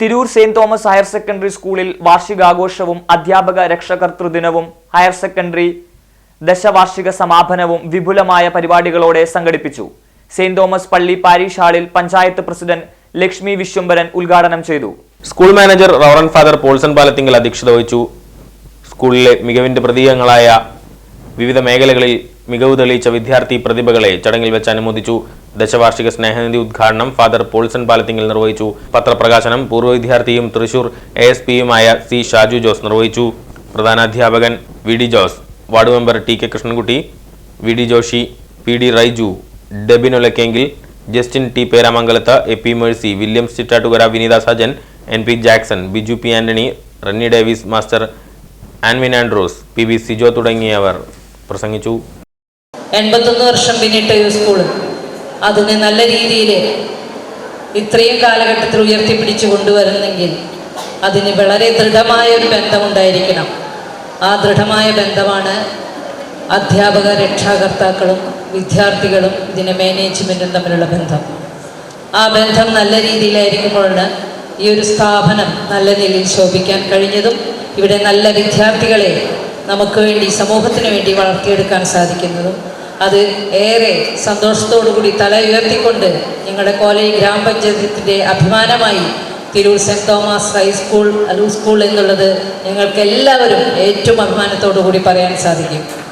Tirur saint Thomas higher secondary സ്കൂളിൽ വാർഷികാഘോഷവും അധ്യാപക രക്ഷകർത്തൃദിനവും ഹയർ സെക്കൻഡറി ദശവാർഷിക സമാപനവും വിപുലമായ പരിപാടികളോടെ സംഘടിപ്പിച്ചു. സെയിന്റ് തോമസ് പള്ളി പാരീഷ് ഹാളിൽ പഞ്ചായത്ത് പ്രസിഡന്റ് ലക്ഷ്മി വിശ്വംബരൻ ഉദ്ഘാടനം ചെയ്തു. School manager reverend father Paulson Palathinkal അധ്യക്ഷത വഹിച്ചു. സ്കൂളിലെ മികവിന്റെ പ്രതീകങ്ങളായ വിവിധ മേഖലകളിൽ മികവ് തെളിയിച്ച വിദ്യാർത്ഥി പ്രതിഭകളെ ചടങ്ങിൽ വെച്ച് അനുമോദിച്ചു. ദശവാർഷിക സ്നേഹനിധി ഉദ്ഘാടനം ഫാദർ പോൾസൺ പാലത്തിങ്ങിൽ നിർവഹിച്ചു. പത്രപ്രകാശനം പൂർവ വിദ്യാർത്ഥിയും തൃശൂർ എ എസ് പിയുമായ സി ഷാജു ജോസ് നിർവഹിച്ചു. പ്രധാനാധ്യാപകൻ V D Jose ward member T K Krishnankutty V D Joshy P D Raiju Debin Olakkengil Justin T പേരാമംഗലത്ത് A P Mercy Williams Chittattukara Vineetha Sajan N P Jackson Biju P Antony Renny Davis master Anvin Andros P B Sijo തുടങ്ങിയവർ പ്രസംഗിച്ചു. എൺപത്തൊന്ന് വർഷം പിന്നിട്ട ഒരു school അതിനെ നല്ല രീതിയിൽ ഇത്രയും കാലഘട്ടത്തിൽ ഉയർത്തിപ്പിടിച്ചു കൊണ്ടുവരുന്നെങ്കിൽ അതിന് വളരെ ദൃഢമായ ഒരു ബന്ധമുണ്ടായിരിക്കണം. ആ ദൃഢമായ ബന്ധമാണ് അധ്യാപക രക്ഷാകർത്താക്കളും വിദ്യാർത്ഥികളും ഇതിനെ മാനേജ്മെന്റും തമ്മിലുള്ള ബന്ധം. ആ ബന്ധം നല്ല രീതിയിലായിരിക്കുമ്പോഴാണ് ഈ ഒരു സ്ഥാപനം നല്ല നിലയിൽ ശോഭിക്കാൻ കഴിഞ്ഞതും ഇവിടെ നല്ല വിദ്യാർത്ഥികളെ നമുക്ക് വേണ്ടി സമൂഹത്തിന് വേണ്ടി വളർത്തിയെടുക്കാൻ സാധിക്കുന്നതും അത് ഏറെ സന്തോഷത്തോടു കൂടി തല ഉയർത്തിക്കൊണ്ട് ഞങ്ങളുടെ കോലയിൽ ഗ്രാമപഞ്ചായത്തിന്റെ അഭിമാനമായി Tirur saint Thomas high school school എന്നുള്ളത് ഞങ്ങൾക്ക് എല്ലാവരും ഏറ്റവും അഭിമാനത്തോടു കൂടി പറയാൻ സാധിക്കും.